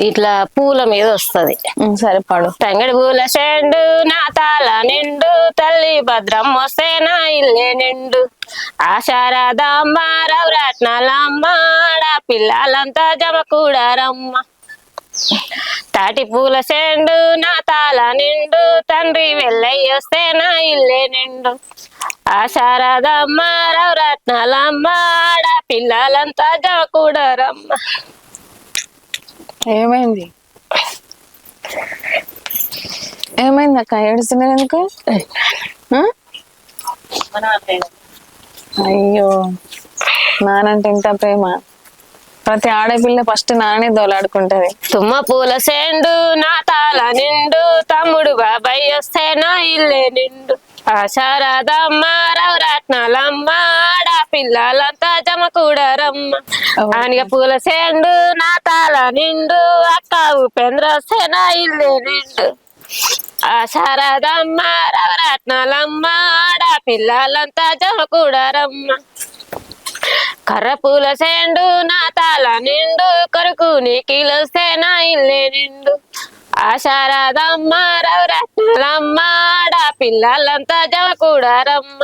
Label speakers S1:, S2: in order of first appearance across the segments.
S1: ఇట్లా పూల మీద వస్తది.
S2: సరే పాడు.
S1: తంగడి పూల చెండు నా తాళ నిండు తల్లి భద్రం వస్తే నా ఇల్లే నిండు. ఆశారదమ్మ రవరత్నాలమ్మ పిల్లలంతా జమ కూడారమ్మ. తాటి పూల చెండు నా తాళ నిండు తండ్రి వెళ్ళయ్య వస్తే నా ఇల్లే నిండు. ఆశారదమ్మ రవరత్నాలమ్మ పిల్లలంతా జమ కూడారమ్మ.
S2: ఏమైంది? ఏమైంది అక్క? ఏడుస్తున్నారు ఎందుకు? అయ్యో! నానంటే ఇంత ప్రేమ. ప్రతి ఆడపిల్ల ఫస్ట్ నానే దోలాడుకుంటది.
S1: తుమ్మ పూల సేండు నా తాళ నిండు తమ్ముడు బాబాయ్ వస్తే నా ఇల్లే నిండు. ఆశారదమ్మ రవరత్నాలమ్మ పిల్లలంతా జమ కూడరమ్మ ఆనిగ పూల సెండు నా తాళ నిండు అక్క ఉపేంద్ర వస్తే నా ఇల్లే నిండు. ఆశారదమ్మ రవరత్నాలమ్మ పిల్లలంతా జమ కూడరమ్మ కర్ర పూల సెండు నా తాళ నిండు కొరకు నీకిలొస్తే నా ఇల్లే నిండు. ఆశారదమ్మ రవరత్నాలమ్మ పిల్లలంతా జమ కూడారమ్మ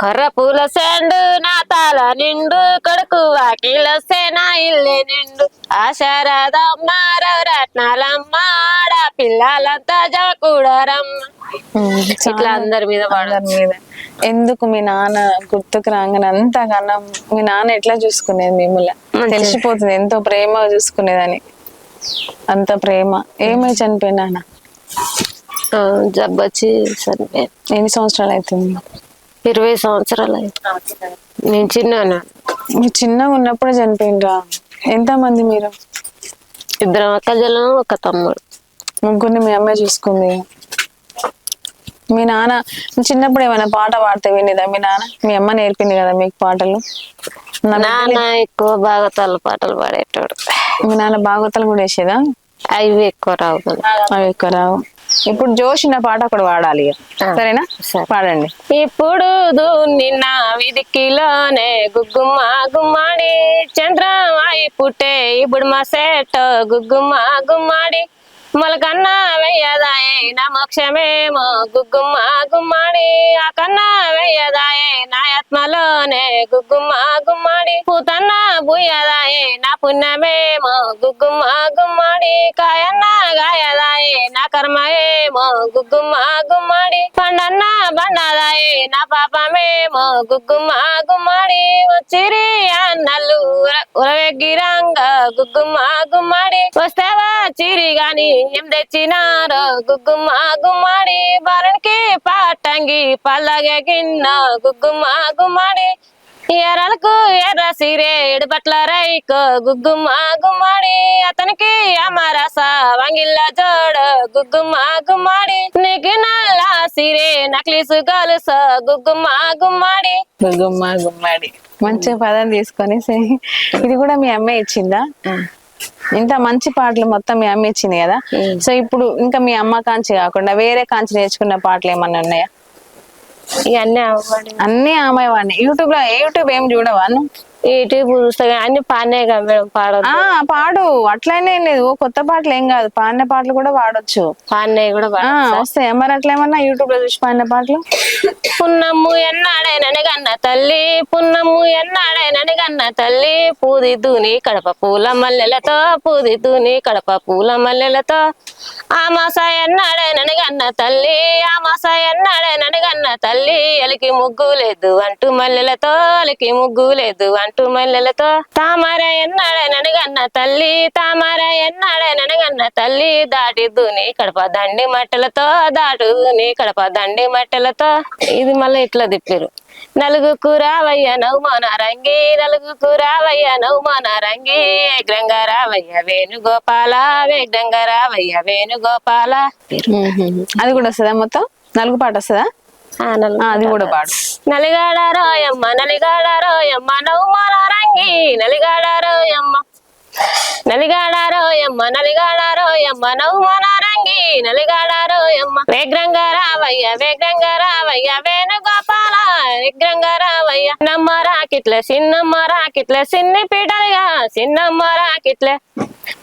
S1: కర్ర పూల సెండు నా తాళ నిండు కొడుకు వాకిలొస్తే నా ఇల్లే నిండు. ఆశారదమ్మ రవరత్నాలమ్మ పిల్లలంతా జమ కూడారమ్మ.
S2: ఉమ్,
S1: ఇట్లా అందరి మీద
S2: అందరి మీద. ఎందుకు మీ నాన్న గుర్తుకు రాగానే అంతగానో మీ నాన్న ఎట్లా చూసుకునేది మిమ్మల్ని. తెలిసిపోతుంది ఎంతో ప్రేమ చూసుకునేదని. అంత ప్రేమ. ఏమై చనిపోయినా
S1: జబ్బొచ్చి సరే
S2: ఎన్ని సంవత్సరాలు అవుతుంది?
S1: ఇరవై సంవత్సరాలు నేను చిన్నాను?
S2: మీరు చిన్నగా ఉన్నప్పుడే చనిపోయినరా ఎంత మంది మీరు?
S1: ఇద్దరం అక్క జల్లం ఒక తమ్ముడు.
S2: ముగ్గురిని మీ అమ్మాయి చూసుకుంది. మీ నాన్న చిన్నప్పుడు ఏమైనా పాట పాడితే వినేదా? మీ నాన్న మీ అమ్మ నేర్పింది కదా మీకు పాటలు?
S1: నాన్న ఎక్కువ తల్ల పాటలు పాడేటోడు.
S2: మీ నాన్న భాగవతాలు కూడా వేసేదా?
S1: అవి ఎక్కువ రావు.
S2: అవి ఎక్కువ రావు. ఇప్పుడు జోషిన పాట ఒకటి.
S1: ఆ,
S2: సరేనా?
S1: సరే.
S2: పాడండి.
S1: ఇప్పుడు నిన్న విదికిలోనే గుగ్గుమ్మ గుమ్మాడి. చంద్రమాయి పుట్టే ఇప్పుడు మా సెట్ గుగ్గుమ్మ గుమ్మాడి. మొలకన్నా వెయ్యదాయే నా మోక్షమేమో గుగ్గుమ్మ గుమ్మాడి. ఆ కన్నా వెయ్యదాయే నా ఆత్మలోనే గుగ్గుమ్మ గుమ్మాడి. పూతన్న బుయ్యదాయే నా పుణ్యమేమో గుగ్గుమ్మ గుమ్మడి. కాయన్న గాయదాయే నా కర్మయేమో గుగ్గుమ్మ గుమ్మడి. పండన్న బండదాయే నా పాపమేమో గుగ్గుమ్మ గుమ్మడి. వచ్చిరి అన్నలు ఉరవెగ్గిరంగ గుగ్గుమ్మ గుమ్మడి. వస్తావా చిరి గాని ఏం తెచ్చినారో గుగ్గుమ్మ గుమ్మడి. బాలనికి పాటంగి పల్లగ గిన్న గుగ్గుమ్మ గుమ్మడి. ఎర్రలకు ఎర్ర సిరేడు పట్ల రైకో గుగ్గుమ్మ గుమ్మాడి అతనికి అమరస వంగిల్ల జోడ గుగ్గుమ్మ గుమ్మాడి నీకు నల్ల సిరే నక్లీసు గలుస గుగ్గుమ్మ గుమ్మాడి
S2: గుమ్మ గుమ్మడి మంచి పదం తీసుకొని ఇది కూడా మీ అమ్మాయి ఇచ్చిందా? ఇంత మంచి పాటలు మొత్తం మీ అమ్మ ఇచ్చింది కదా? సో ఇప్పుడు ఇంకా మీ అమ్మ కాంచి కాకుండా వేరే కాంచి నేర్చుకున్న పాటలు ఏమన్నా ఉన్నాయా?
S1: ఇవన్నీ అన్నీ
S2: అన్ని ఆమె వాడిని యూట్యూబ్లో యూట్యూబ్ ఏం చూడవా నువ్వు?
S1: యూట్యూబ్ చూస్తాగా అన్ని కదా మేడం పాడొద్దు.
S2: ఆ పాడు. అట్లనే లేదు. ఓ కొత్త పాటలు ఏం కాదు. పాడిన పాటలు కూడా పాడొచ్చు.
S1: పానే కూడా
S2: వస్తాయి? మరి అట్లా ఏమన్నా యూట్యూబ్లో చూసి పాడిన పాటలు?
S1: పున్నమ్ము ఎన్నాడే ననిగన్న తల్లి పున్నమ్ము ఎన్నాడే ననిగన్న తల్లి పూదిద్దుని కడప పూల మల్లెలతో పూదిద్దుని కడప పూల మల్లెలతో. ఆ మాస ఎన్నాడే ననిగన్న తల్లి ఆ మాస ఎన్నాడే ననిగన్న తల్లి ఎలికి ముగ్గు లేదు అంటూ మల్లెలతో అలికి ముగ్గు లేదు అంటూ మల్లెలతో తామర ఎన్నాడే ననిగన్న తల్లి తామర ఎన్నాడే ననిగన్న తల్లి దాటిద్దుని కడప దండి మట్టెలతో దాటుదుని కడప దండి మట్టలతో. ఇది మళ్ళీ ఇట్లా తిప్పారు. నలుగు రావయ్య నవ్వుమాన రంగి నలుగు రావయ్య నవ్వుమాన రంగి వేగ్రంగా రావయ్య వేణుగోపాల వేగ్రంగా రావయ్య వేణుగోపాల.
S2: అది కూడా వస్తుందా మొత్తం? నలుగు పాట వస్తుందా? అది కూడా పాడు.
S1: నలిగాడ రోయమ్మ నలిగాడ రోయమ్మ నవ్వుమాన రంగి నలిగాడ రోయమ్మ. నలిగాడ రోయమ్మ నలిగాడ రోయమ్మ నవ్వుమాన రంగి నలిగాడ వేగ్రంగా రావయ్య వేగ్రంగా రావయ్య వేణుగోపాల వేగ్రంగా రావయ్య. నమ్మ రాకిట్లే చిన్నమ్మ రాకిట్లే సిన్ని పీటలుగా చిన్నమ్మ రాకిట్లే.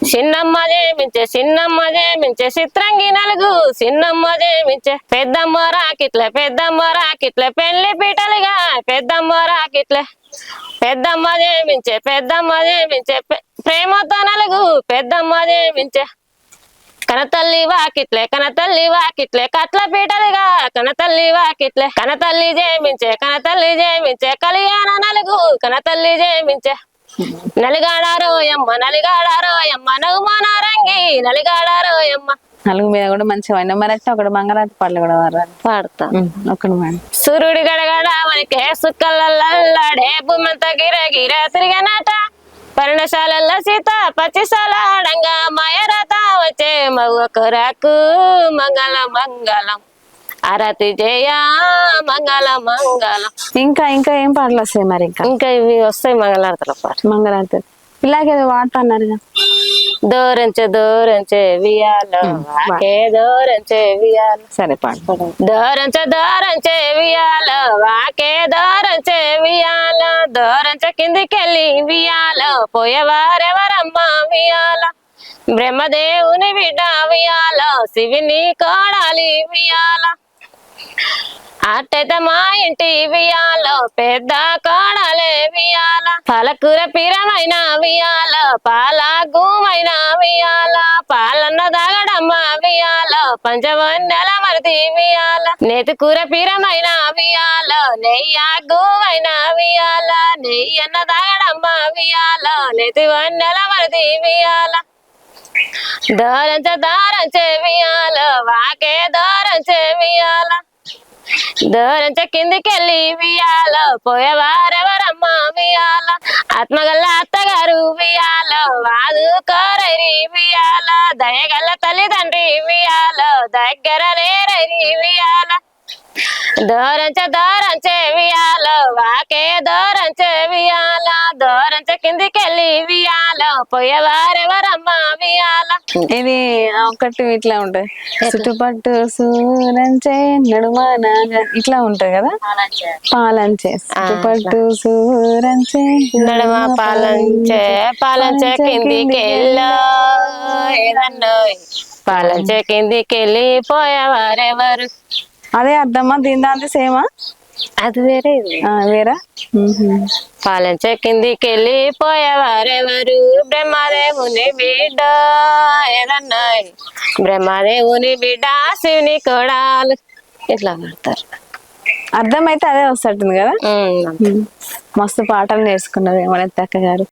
S1: చిన్నమ్మ జేమించే చిన్నమ్మ జేమించే చిత్రంగి నలుగు చిన్నమ్మ జేమించే పెద్దమ్మ రాకిట్లే పెద్దమ్మ రాకిట్లే పెళ్ళి పీటలుగా పెద్దమ్మ రాకిట్లే. పెద్దమ్మ జేమించే పెద్దమ్మ జేమించే ప్రేమతో నలుగు పెద్దమ్మ జేమించే కనతల్లి వాకిట్లే కనతల్లి వాకిట్లే కట్ల పీటలుగా కనతల్లి వాకిట్లే కనతల్లి జేమించే కనతల్లి జేమించే కళ్యాణ నలుగు కనతల్లి జేమించే నలిగాడారో యమ్మ నలిగాడారో యమ్మ నగుమాన రంగి నలిగాడారో యమ్మ
S2: నలుగు మీద కూడా మంచిగా వాడినా మరి అట్లా ఒకటి మంగళారతి పాటలు కూడా
S1: పాడతా
S2: ఒకటి
S1: సూర్యుడి గడగడ మనకి సుక్కలల్లాడే భూమంత గిర గిర తిరిగనాట. పర్ణశాలల్లో సీత పచ్చిసాలాడంగా మాయరత వచ్చే మగొకరాకు మంగళ మంగళం. అరతి జయ మంగళ మంగళం.
S2: ఇంకా ఇంకా ఏం పాటలు వస్తాయి మరి ఇంకా?
S1: ఇంకా ఇవి వస్తాయి మంగళారతుల పాట
S2: మంగళారతి ఇలాగే ఏదో వాడతా అన్నారుగా
S1: దూరంచే దూరంచే వియాలో వాకే దూరంచే వియాలో.
S2: సరే పాట
S1: దూరంచే దూరంచే వియాలో వాకే దూరంచే వియాలో. దూరంచే కిందికెళ్ళి వియాలో పోయేవారెవరమ్మ వియాల. బ్రహ్మదేవుని బిడ్డ వియాలో శివుని కోడాలి వియాల. అట్టయితే మా ఇంటి వియాలో పెద్ద కోడలే వియాల. పాలకూర పీరమైన వియాల పాల గూమైన వియాల పాలన్న దాగడమ్మ వియాల పంచవన్నెల మరిది వియాల నేతి కూర పీరమైన వియాల నెయ్య గూవైన వియాల నెయ్యన్న దాగడమ్మ వియాల నేతి వన్నెల మరిది వియాల దారంచ దారంచే వియాల వాకే దూరంచే వియాల దారంచ కిందికెళ్ళి వియాల పోయేవారెవరమ్మ వియాల ఆత్మగల్ల అత్తగారు వియాల వాదు కోరైరి వియాల దయగల్ల తల్లిదండ్రి వియాల దగ్గర లేరైరి వియాల దూరంచ దూరంచే వియాల వాకే దూరంచే వియాల కిందికెళ్ళి వియాల పోయేవారెవరమ్మ వియాల.
S2: ఇది ఒకటి ఇట్లా ఉంటది. చుట్టుపట్టు సూరంచే నడుమానాగా ఇట్లా ఉంటది కదా? పాలంచే. చుట్టుపట్టు సూరంచే
S1: నడమ పాలంచే పాలంచే కిందికెళ్ళో ఏదన్నో. పాలంచే. కిందికెళ్ళి పోయేవారెవరు
S2: అదే అర్థమా? దీని దాంది సేమా?
S1: అది వేరే
S2: వేరా.
S1: పాలంచే కిందికెళ్ళి పోయేవారెవరు? బ్రహ్మదేవుని బిడ్డ ఏదన్నా బ్రహ్మదేవుని బిడ్డ శివుని కొడాలు. ఇట్లా పడతారు.
S2: అర్థమైతే అదే వస్తుంది కదా. మస్తు పాటలు నేర్చుకున్నది మన అక్క గారు.